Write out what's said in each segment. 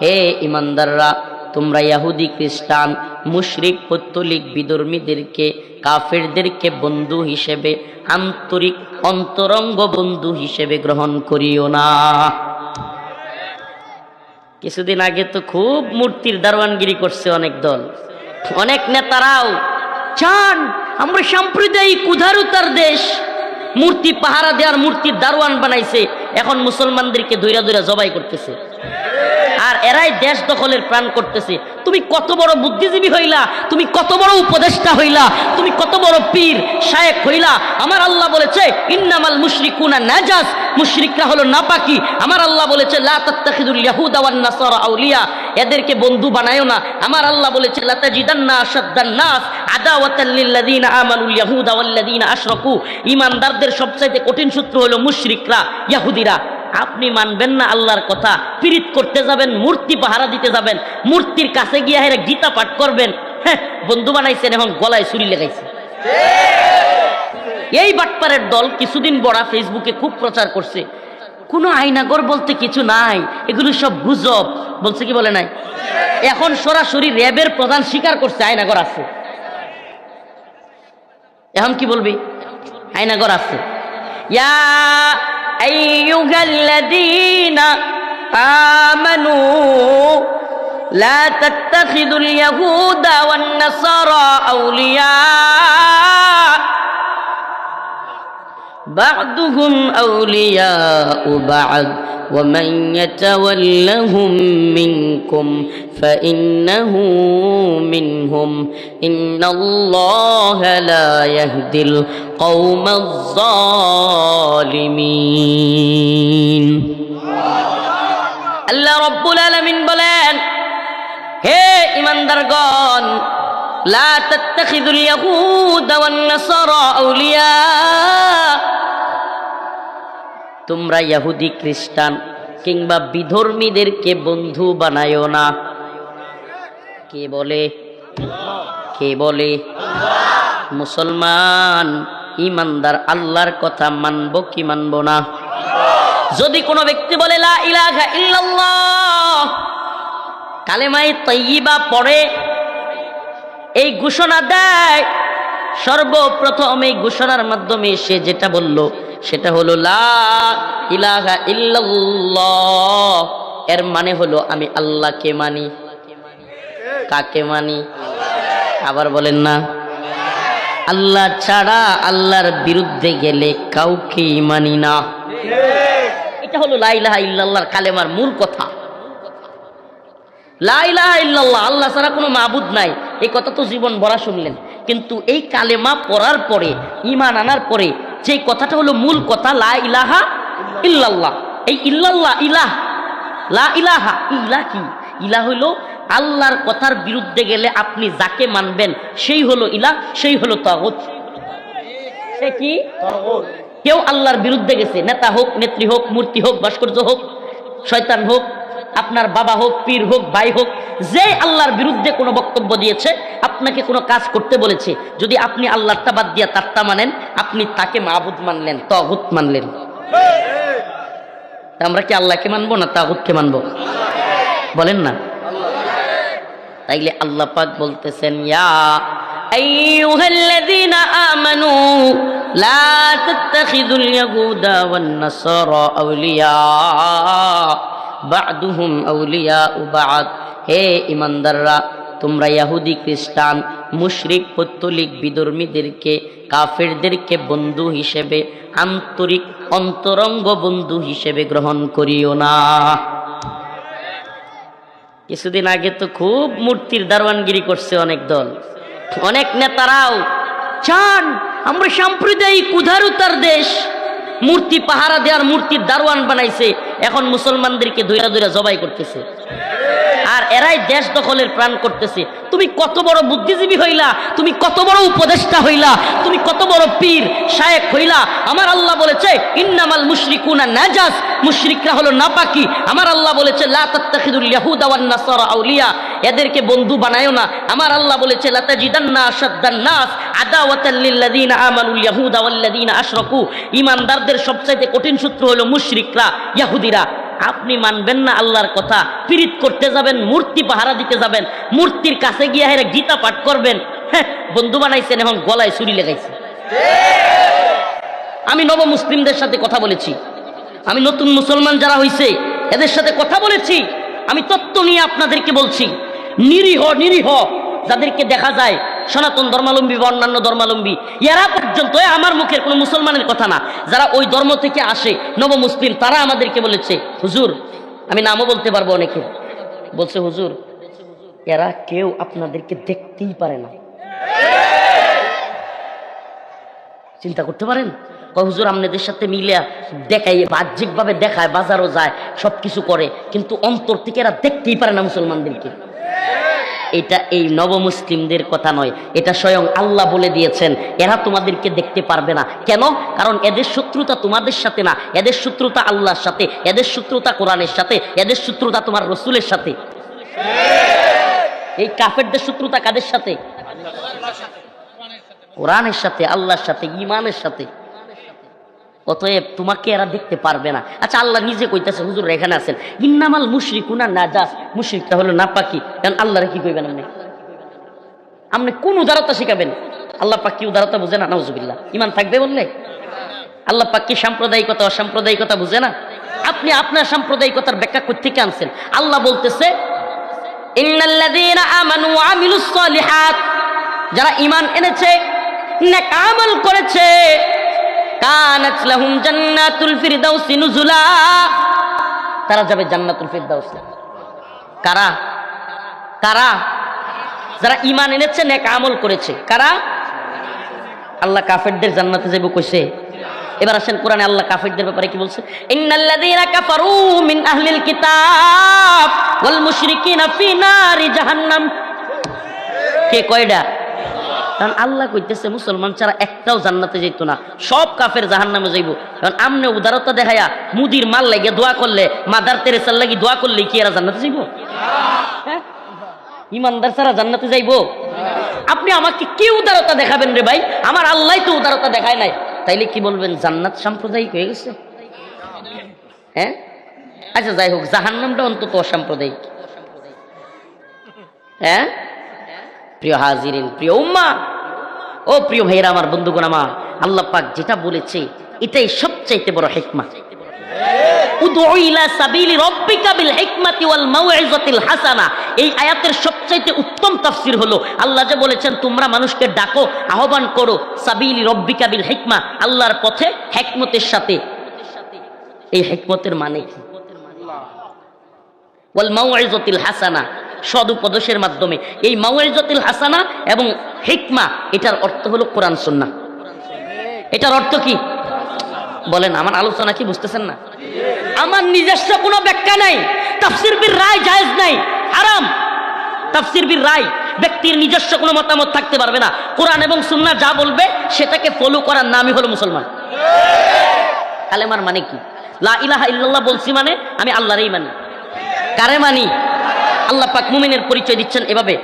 হে ইমানদাররা, তোমরা ইয়াহুদি খ্রিস্টান, মুশরিক, পত্তলিক, বিধর্মীদেরকে, কাফেরদেরকে বন্ধু হিসেবে, আন্তরিক অন্তরঙ্গ বন্ধু হিসেবে গ্রহণ করিও না। কিছুদিন আগে তো খুব মূর্তির দারোয়ানগিরি করছে অনেক দল। অনেক নেতারাও চান আমরা সাম্প্রদায়িক উদারতার দেশ। মূর্তি পাহারা দেওয়ার মূর্তির দারোয়ান বানাইছে, এখন মুসলমানদেরকে দৈরা দৈরা জবাই করতেছে। আর এরাই দেশ দখলের প্রাণ করতেছে। তুমি কত বড় বুদ্ধিজীবী হইলা, তুমি কত বড় উপদেষ্টা হইলা, তুমি কত বড় পীর শায়েক হইলা। আমার আল্লাহ বলেছে, ইন্নামাল মুশরিকুনা নাজাস মুশরিকরা হলো নাপাকি। আমার আল্লাহ বলেছে, লা তাত্তাখিদুল ইয়াহুদা ওয়ান নাসারা আউলিয়া এদেরকে বন্ধু বানায়ো না। আমার আল্লাহ বলেছে, লা তাজিদান্না আশাদ্দান নাস আদাওয়াতাল লিল্লাযিনা আমানুল ইয়াহুদা ওয়াল্লাযিনা আশরাকু ঈমানদারদের সবচাইতে কঠিন সূত্র হলো মুশরিকরা ইহুদিরা আপনি মানবেন না আল্লাহর কথা। পীড়িত করতে যাবেন, মূর্তি পাহারা দিতে যাবেন, মূর্তির কাছে গিয়ে হেরে গীতা পাঠ করবেন। হ্যাঁ বন্ধু বানাইছেন এখন গলায় ছুরি লেগাইছে। এই বাটপারের দল কিছুদিন বড়া ফেসবুকে খুব প্রচার করছে। কোনো আইনাগর বলতে কিছু নাই, এগুলো সব গুজব। বলছে কি বলে নাই? এখন সরাসরি র্যাবের প্রধান স্বীকার করছে, আইনাগর আছে। এখন কি বলবি? আইনাগর আছে। ইয়া أيها الذين آمنوا لا تتخذوا اليهود والنصارى أولياء بعضهم أولياء بعض ومن يتولهم منكم فإنه منهم إن الله لا يهدي القوم الظالمين আল্লাহ রব্বুল আলামিন বলেন হে ইমানদারগণ লা তাত্তাখিদুল ইয়াহুদ ওয়ান নাসারা আউলিয়া তোমরা ইহুদি খ্রিস্টান কিংবা বিধর্মীদেরকে বন্ধু বানায়ো না। কে বলে? কে বলে? মুসলমান, ইমানদার, আল্লাহর কথা মানব কি মানব না? যদি কোনো ব্যক্তি বলে, লা ইলাহা ইল্লাল্লাহ কালেমাই তৈবা পড়ে, এই ঘোষণা দেয়, সর্বপ্রথম এই ঘোষণার মাধ্যমে সে যেটা বলল সেটা হলো লা ইলাহা ইল্লাল্লাহ। এর মানে হলো আমি আল্লাহকে মানি। কাকে মানি? আবার বলেন না। আল্লাহ ছাড়া আল্লাহর বিরুদ্ধে গেলে কাউকেই মানি না। এটা হলো লাইলাহা ইল্লাল্লাহর কালেমার মূল কথা। লাইলাহা ইল্লাল্লাহ, আল্লাহ ছাড়া কোনো মাবুদ নাই। এই কথা তো জীবন ভরা শুনলেন। কিন্তু এই কালেমা পড়ার পরে ইমান আনার পরে যে কথাটা হলো মূল কথা, লা ইলাহা ইল্লাল্লাহ। এই ইল্লাল্লাহ ইলাহ, লা ইলাহা ইলা কি? ইলা হইল আল্লাহর কথার বিরুদ্ধে গেলে আপনি যাকে মানবেন, সেই হলো ইলা সেই হলো তাগুত। সে কি? কেউ আল্লাহর বিরুদ্ধে গেছে, নেতা হোক, নেত্রী হোক, মূর্তি হোক, ভাস্কর্য হোক, শয়তান হোক, আপনার বাবা হোক, পীর হোক, ভাই হোক যে আল্লাহর বিরুদ্ধে কোনো বক্তব্য দিয়েছে, আপনাকে কোনো কাজ করতে বলেছে, যদি আপনি আল্লাহ তাবাদ দিয়া তাত্তা মানেন, আপনি তাকে মাহবুদ মানলেন তহুত মানলেন। আমরা কি আল্লাহকে মানবো না তাহুতকে মানবো? বলেন না। তাইলে আল্লাহ পাক বলতেছেন, ইয়া আইয়ুহাল্লাযীনা আমানু, লা তাত্তাখিযুল ইয়াহুদা ওয়ান নাসারা আউলিয়া, বা'দুহুম আউলিয়া বা'দ। হে ইমানদাররা, তোমরা ইয়াহুদি খ্রিস্টান, মুশরিক, পত্তলিক, বিধর্মীদেরকে, কাফেরদেরকে বন্ধু হিসেবে, আন্তরিক অন্তরঙ্গ বন্ধু হিসেবে গ্রহণ করিও না। কিছুদিন আগে তো খুব মূর্তির দারোয়ানগিরি করছে অনেক দল। অনেক নেতারাও চান, আমরা সাম্প্রদায়িক উদারতার দেশ। মূর্তি পাহারা দেওয়ার মূর্তির দারোয়ান বানাইছে, এখন মুসলমানদেরকে দৈরা দৈরা জবাই করতেছে। আর এরাই দেশ দখলের প্রাণ করতেছে। তুমি কত বড় বুদ্ধিজীবী হইলা, তুমি কত বড় উপদেষ্টা হইলা, তুমি কত বড় পীর শায়েক হইলা। আমার আল্লাহ বলেছে, ইন্নামাল মুশরিকুনা নাজাস মুশরিকরা হলো নাপাকি। আমার আল্লাহ বলেছে, লা তাত্তাখিদুল ইয়াহুদা ওয়ান নাসারা আউলিয়া এদেরকে বন্ধু বানায়ো না। আমার আল্লাহ বলেছে, লা তাজিদান্না আশাদ্দান নাস আদাওয়াতাল লিল্লাযিনা আমানুল ইয়াহুদা ওয়াল্লাযিনা আশরাকু ঈমানদারদের সবচাইতে কঠিন সূত্র হলো মুশরিকরা ইহুদিরা আপনি মানবেন না আল্লাহর কথা। পীড়িত করতে যাবেন মূর্তি পাহারা দিতে যাবেন মূর্তির কাছে গিয়ে হেরে গীতা পাঠ করবেন। হ্যাঁ, বন্ধু বানাইছেন এখন গলায় ছুরি লেগাইছে আমি নব মুসলিমদের সাথে কথা বলেছি। আমি নতুন মুসলমান যারা হইছে এদের সাথে কথা বলেছি। আমি তত্ত্ব নিয়ে আপনাদেরকে বলছি। নিরীহ নিরীহ যাদেরকে দেখা যায় সনাতন ধর্মালম্বী বা অন্যান্য ধর্মালম্বী, এরা পর্যন্ত আমার মুখের কোনো মুসলমানের কথা না। যারা ওই ধর্ম থেকে আসে নব মুসলিম তারা আমাদেরকে বলেছে, হুজুর, আমি নামও বলতে পারব অনেকে। বলছে, হুজুর, এরা কেউ আপনাদেরকে দেখতেই পারে না। চিন্তা করতে পারেন? হুজুর, আপনাদের সাথে মিলিয়া দেখায় বাহ্যিকভাবে দেখায়, বাজারও যায় সব কিছু করে, কিন্তু অন্তর থেকে এরা দেখতেই পারে না মুসলমানদেরকে। এটা এই নবমুসলিমদের কথা নয়। এটা স্বয়ং আল্লাহ বলে দিয়েছেন। এরা তোমাদেরকে দেখতে পারবে না। কেন? কারণ এদের শত্রুতা তোমাদের সাথে না। এদের শত্রুতা আল্লাহর সাথে। এদের শত্রুতা কোরআনের সাথে। এদের শত্রুতা তোমার রসুলের সাথে। এই কাফেরদের শত্রুতা কাদের সাথে? কোরআনের সাথে আল্লাহর সাথে, ইমানের সাথে। অতএব তোমাকে এরা দেখতে পারবে না। আচ্ছা আল্লাহ নিজে কইতেছে, হুজুর এখানে আছেন। ইন্নামাল মুশরিকুনা নাজাস। মুশরিকটা হলো নাপাকি। কারণ আল্লাহরে কি কইবেন আপনি? আপনি কোন উদারতা শিখাবেন? আল্লাহ পাক কি উদারতা বুঝে না? নাউজুবিল্লাহ। ইমান থাকবে বললে? আল্লাহ পাক কি সাম্প্রদায়িকতা, অসাম্প্রদায়িকতা বুঝে না? আপনি আপনার সাম্প্রদায়িকতার ব্যাখ্যা কোথেকে আনছেন? আল্লাহ বলতেছে যারা ইমান এনেছে করেছে কানাত লাহুম জান্নাতুল ফিরদাউসি নুজুলা। তারা যাবে জান্নাতুল ফিরদাউসে কারা? কারা? যারা ঈমান এনেছে, নেক আমল করেছে। কারা? আল্লাহ কাফেরদের জান্নাতে যাবে কইছে। এবার আসেন কোরআনে আল্লাহ কাফেরদের ব্যাপারে কি বলছে? ইন্নাল্লাযীনা কাফারু মিন আহলিল কিতাব ওয়াল মুশরিকিনা ফি নারি জাহান্নাম। কে কয়ডা? কারণ আল্লাহ কইতেছে, মুসলমান ছাড়া একটাও জান্নাতে যেত না। সব কাফের জাহান্নামে যাইব। কারণ আমনে উদারতা দেখায়া মুদির মাল লাগে দোয়া করলে, মাদার তেরেসার লাগি দোয়া করলে কি এরা জান্নাতে যাইব? হ্যাঁ? ইমানদার ছাড়া জান্নাতে যাইব? আপনি আমাকে কি উদারতা দেখাবেন রে ভাই? আমার আল্লাহ তো উদারতা দেখায় নাই। তাইলে কি বলবেন, জান্নাত সাম্প্রদায়িক হয়ে গেছে? হ্যাঁ? আচ্ছা যাই হোক, জাহান্নামটা অন্তত অসাম্প্রদায়িক। হ্যাঁ? প্রিয় হাজিরিন, প্রিয় উম্মা ও প্রিয় ভাইয়েরা, আমার বন্ধুগণ, আমার আল্লাহ পাক যেটা বলেছে, এটাই সবচাইতে বড় হেকমা। তোমরা মানুষকে ডাকো, আহ্বান করো, সাবিলি হিকমা। আল্লাহর পথে, হিকমতের সাথে। এই হিকমতের মানে হাসানা। সদুপদেশের মাধ্যমে। এই মাউইজাতিল হাসানা এবং হিকমা, এটার অর্থ হলো কোরআন, সুন্নাহ। এটার অর্থ কি? বলেন, আমার আলোচনা কি বুঝতেছেন না? আমার নিজস্ব কোনো ব্যাখ্যা নাই। তাফসির বির রায় জায়েজ নাই। হারাম। তাফসির বির রায়, ব্যক্তির নিজস্ব কোনো মতামত থাকতে পারবে না। কোরআন এবং সুন্না যা বলবে, সেটাকে ফলো করার নামই হলো মুসলমান। কালেমার মানে কি? লা ইলাহা ইল্লাল্লাহ বলছি মানে আমি আল্লাহরই মানি। কারে মানি? আল্লাহ পাক মুমিনের পরিচয় দিচ্ছেন এভাবে।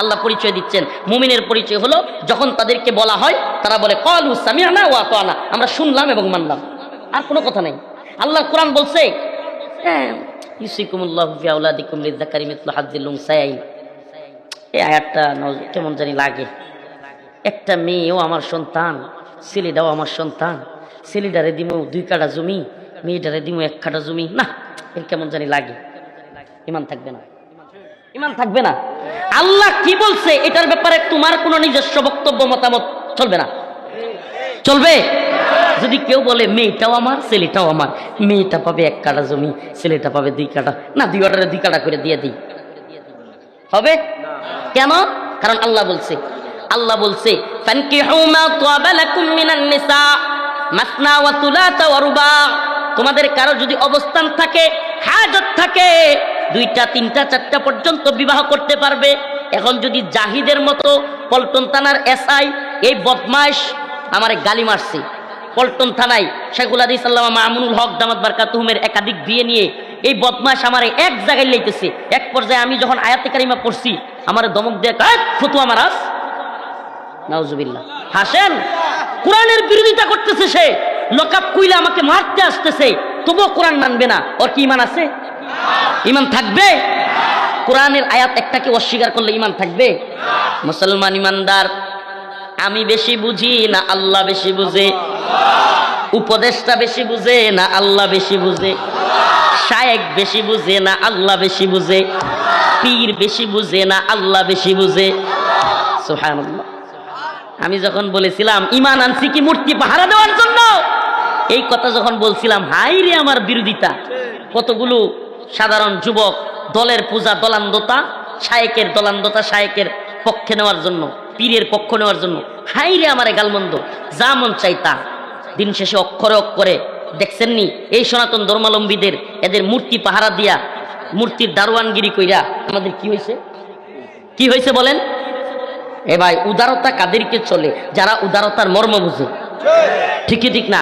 আল্লাহ পরিচয় দিচ্ছেন। মুমিনের পরিচয় হলো যখন তাদেরকে বলা হয়, তারা বলে ক্বালু সামি'না ওয়া আতা'না। আমরা শুনলাম এবং মানলাম। আর কোনো কথা নাই। আল্লাহ কোরআন বলছে হ্যাঁ এই আয়াতটা কেমন জানি লাগে। একটা মেয়েও আমার সন্তান ছেলেটাও আমার সন্তান ছেলেটারে দিমু দুই কাটা জমি। মেয়েটারে দিমু এক কাটা জমি। না, এর কেমন জানি লাগে। ইমান থাকবে না। ইমান থাকবে না। আল্লাহ কি বলছে? এটার ব্যাপারে তোমার কোনো নিজস্ব বক্তব্য, মতামত চলবে না। চলবে? যদি কেউ বলে, মেয়েটাও আমার, ছেলেটাও আমার। মেয়েটা পাবে এক কাটা জমি, ছেলেটা পাবে দুই কাটা। না, দুই অর্ডারে দুই কাটা করে দিয়ে দিই। হবে? কেন? কারণ আল্লাহ বলছে। আল্লাহ বলছে, ফানকিহু মাসনা তোমাদের কারও যদি অবস্থান থাকে, হাজত থাকে, দুইটা, তিনটা, চারটা পর্যন্ত বিবাহ করতে পারবে। এখন যদি জাহিদের মতো পল্টন থানার এসআই, এই বদমাইশ আমার গালি মারছে। পল্টন থানায় শেখুল আদি সাল্লামা মামুনুল হক দামাত বারকা তুহমের একাধিক বিয়ে নিয়ে এই বদমাস আমার এক জায়গায় লাইতেছে। এক পর্যায়ে আমি যখন আয়াতে কারিমা পড়ছি, আমার দমক দিয়ে ফতু আমার আস নাউজুবিল্লাহ। হাসেন, কোরআনের বিরোধিতা করতেছে সে। লকাপ কুইলে আমাকে মারতে আসতেছে, তবুও কোরআন মানবে না। ওর কি ইমান আছে? ইমান থাকবে? কোরআনের আয়াত একটাকে অস্বীকার করলে ইমান থাকবে? মুসলমান ইমানদার, আমি বেশি বুঝি না আল্লাহ বেশি বুঝে? উপদেশটা বেশি বুঝে না আল্লাহ বেশি বুঝে? শায়েক বেশি বুঝে না আল্লাহ বেশি বুঝে? পীর বেশি বুঝে না আল্লাহ বেশি বুঝে? আমি যখন বলেছিলাম, ইমান আনছি কি মূর্তি পাহারা দেওয়ার জন্য? এই কথা যখন বলছিলাম হাই রে আমার বিরোধিতা, কতগুলো সাধারণ যুবক দলের পূজা দলান্দতা শায়েকের দলান্দতা শায়েকের পক্ষে নেওয়ার জন্য, পীরের পক্ষ নেওয়ার জন্য হাই রে আমার গালমন্দ, যা মন চাইতা দিন শেষে অক্ষরে অক্ষরে দেখছেননি এই সনাতন ধর্মাবলম্বীদের এদের মূর্তি পাহারা দিয়া, মূর্তির দারোয়ানগিরি কইরা, আমাদের কি হয়েছে কি হয়েছে বলেন? এ ভাই, উদারতা কাদেরকে চলে, যারা উদারতার মর্ম বুঝে। ঠিকই ঠিক না?